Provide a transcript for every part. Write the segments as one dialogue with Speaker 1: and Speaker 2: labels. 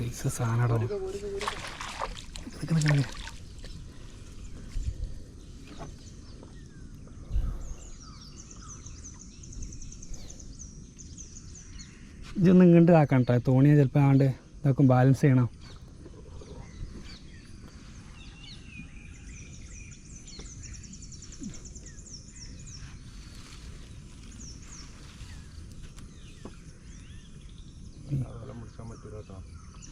Speaker 1: Size സാധനടോ ഇതൊന്നും ഇങ്ങോട്ട് ആക്കണം കേട്ടോ തോണിയാൽ ചിലപ്പോൾ ആണ്ട് ഇതാക്കും ബാലൻസ് ചെയ്യണം.
Speaker 2: വെള്ളം പറ്റൂല കേട്ടോ.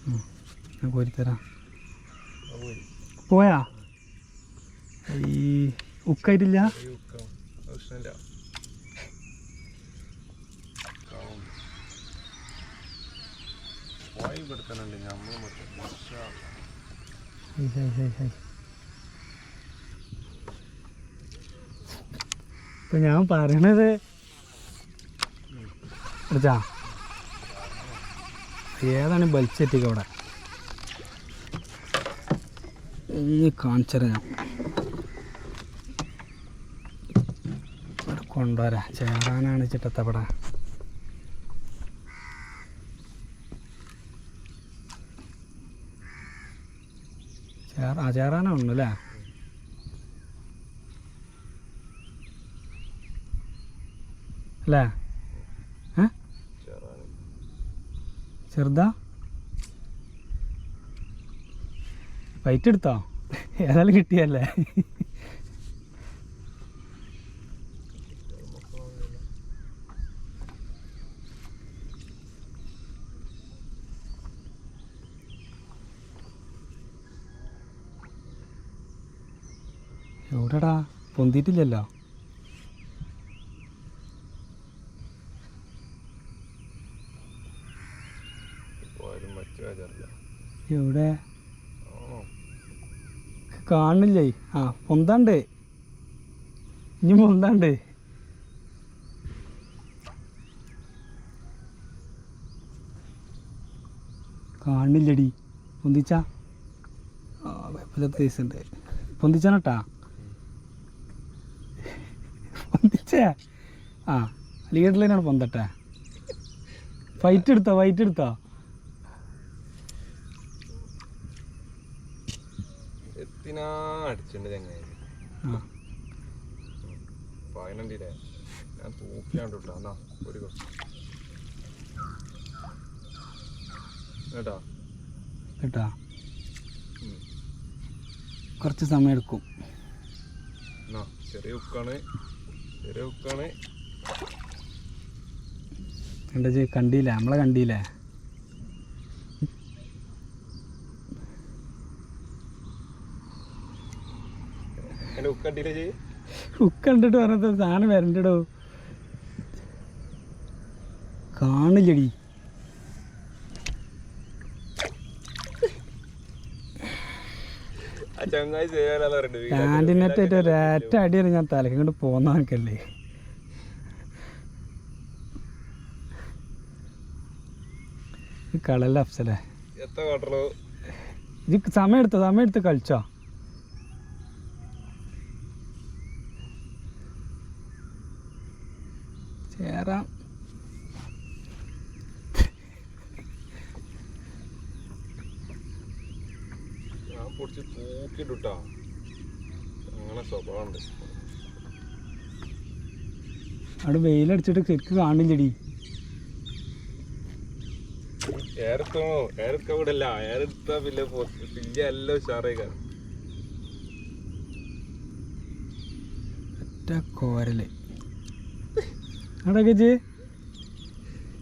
Speaker 1: ഞാൻ കോരിത്തരാം.
Speaker 2: പോയാ.
Speaker 1: ഈ ഉക്കായിട്ടില്ല. ഇപ്പൊ ഞാൻ പറയണത് എടുത്താ ഏതാണ് ബൽസെറ്റിക്ക് അവിടെ? ഒന്ന് കാണിച്ചത് കൊണ്ടുവരാ. ചേറാനാണ് ചിട്ടത്തപ്പട ചേറ ആ ചേറാനാണ് അല്ലേ? അല്ലേ? ചെറുതാ. ഫൈറ്റ് എടുത്തോ? ഏതായാലും കിട്ടിയല്ലേ? എവിടെടാ? പൊന്തിയിട്ടില്ലല്ലോ. എവിടെ കാണില്ലേ? ആ പൊന്താണ്ട്. ഇനി പൊന്താണ്ട്. കാണില്ലടി. പൊന്തിച്ച? കേസ് ഉണ്ട്. പൊന്തിച്ചാനട്ടാ പൊന്തിച്ചേ? ആ ലീഡറിലാണ് പൊന്തട്ടെ. ഫൈറ്റ് എടുത്തോ? ഫൈറ്റ് എടുത്തോ?
Speaker 2: എത്തിനാ അടിച്ചിട്ടുണ്ട് ചങ്ങായി.
Speaker 1: ആ.
Speaker 2: പതിനണ്ടില്ലേ ഞാൻ തൂക്കിയാണ്ട് വിട്ടാ എന്നാ ഒരു കുറച്ച് കേട്ടാ?
Speaker 1: കേട്ടാ? കുറച്ച് സമയം എടുക്കും.
Speaker 2: ചെറിയ ഉക്കാണ് ചെറിയ ഉക്കാണ്
Speaker 1: കണ്ടില്ലേ? നമ്മളെ കണ്ടില്ലേ
Speaker 2: എന്റെ ഉക്ക് കണ്ടില്ലേ ചെയ്യ്
Speaker 1: ഹുക്ക് കണ്ടിട്ട് പറഞ്ഞത് സാധനം വരണ്ടടോ. കാണില്ലടി.
Speaker 2: ആ ചങ്ങായി ചെയ്യാനാ പറയുന്നത്
Speaker 1: പാന്റിനെറ്റായിട്ട് ഒരേറ്റ അടിയാണ് ഞാൻ തലക്ക് കൊണ്ട് പോന്ന കണക്കല്ലേ ഈ കളല്ല അഫ്സലേ. ഇത് സമയം എടുത്തോ? സമയം എടുത്ത് കളിച്ചോ? ചേരാം
Speaker 2: ഞാൻ പൊടിച്ച് അങ്ങനെ സ്വഭാവമുണ്ട്.
Speaker 1: അവിടെ വെയിലടിച്ചിട്ട് ശരിക്കും കാണില്ലടി
Speaker 2: ഇവിടെ അല്ല പിന്നെ പിന്നെ എല്ലാം
Speaker 1: ഒറ്റ കോരൽ. അവിടെ ചേച്ചി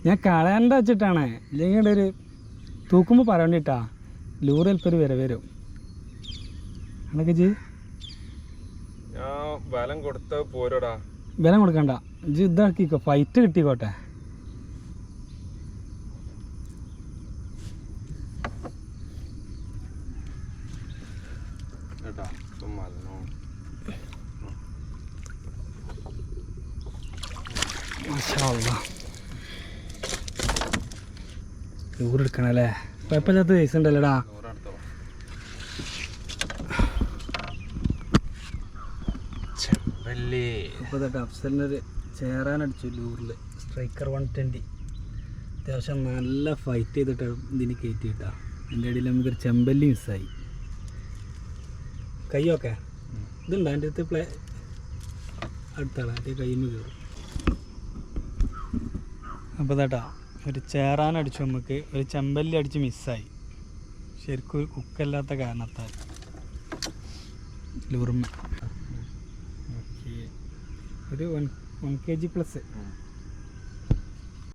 Speaker 1: ഞാൻ കളയണ്ട വെച്ചിട്ടാണ്. ഇല്ലെങ്കിൽ ഇവിടെ ഒരു തൂക്കുമ്പോൾ പറയണ്ടിട്ടാ. ലൂറ് ചിലപ്പോൾ ഒരു വില വരും.
Speaker 2: ബലം കൊടുത്ത പോരടാ.
Speaker 1: ബലം കൊടുക്കണ്ട. ജി ഇതാക്കിക്കോ. ഫൈറ്റ് കിട്ടിക്കോട്ടെ.
Speaker 2: കേട്ടാ മലനോ
Speaker 1: ലൂറ് എടുക്കണല്ലേ? കുഴപ്പമില്ലാത്ത പൈസ ഉണ്ടല്ലോടാ. ഇപ്പോൾ തൊട്ട് അഫ്സലിനൊരു ചേരാനടിച്ചു ലൂറിൽ സ്ട്രൈക്കർ വൺ ട്വന്റി അത്യാവശ്യം നല്ല ഫൈറ്റ് ചെയ്തിട്ട് ഇതിന് കയറ്റി കിട്ടാം എന്റെ ഇടയിൽ നമുക്കൊരു ചെമ്പല്ലി മിസ്സായി കയ്യൊക്കെ? ഇതുണ്ടോ? എന്റെ അടുത്ത് പ്ലേ അടുത്താണ് എന്റെ കയ്യിൽ നിന്ന് കയറും അപ്പോൾ ഇതാട്ടാ ഒരു ചേറാൻ അടിച്ചു നമുക്ക് ഒരു ചെമ്പല്ലി അടിച്ച് മിസ്സായി ശരിക്കും ഒരു കുക്കല്ലാത്ത കാരണത്താൽ. ലൂർമ ഒരു one one K G plus